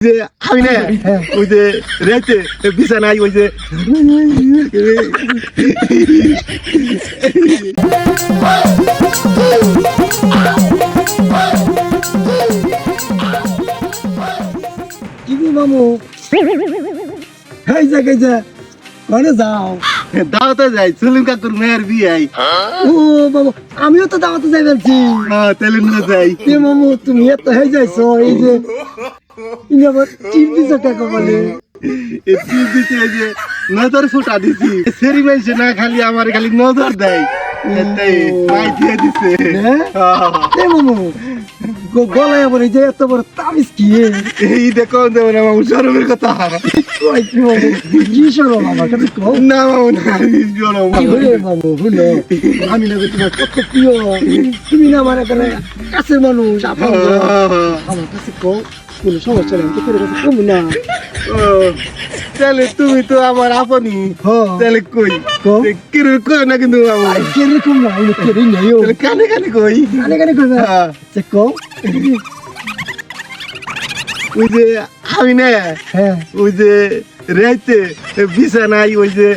যে আমি না ওই যে রাইতে বিছানায় ওই যে মামু। এই যে এই যে যাও। দাওয়াতে যাই সুলিম কাকুর মেয়ের বিয়াই ও বাবু আমিও তো দাওয়াতে যাই বলছি হ্যাঁ তাহলে না যাই। মামু তুমি এত হয়ে যাইছো এই যে। টিপ দিছো কাকে বলে তুই এই যে নজর ফুটা দিছি। সেরি মাইছে না খালি আমার খালি নজর দেয়। এটাই পাই দিয়ে দিছে। হ্যাঁ? এ মামু। গলায় আবার এই যে এত বড় তাবিজ কি? এই দেখো দেব মামু শরমের কথা। কি মামু আমার কাছে কও। না মামু না মামু। ভুলে আমি না তোমার কত প্রিয়। তুমি না আমার এখানে কাছের মানুষ আমার কাছে কও কোনো সমস্যা নেই তো কাছে কম না। তাহলে তুমি তো আমার আপনি তাহলে কই? কও। কই না কিন্তু কীরকম না কেরি কানে কানে কই? কানে কানে কইবে হ্যাঁ। কও ওই যে আমি না হ্যাঁ ওই যে রাইতে বিছানায় ওই যে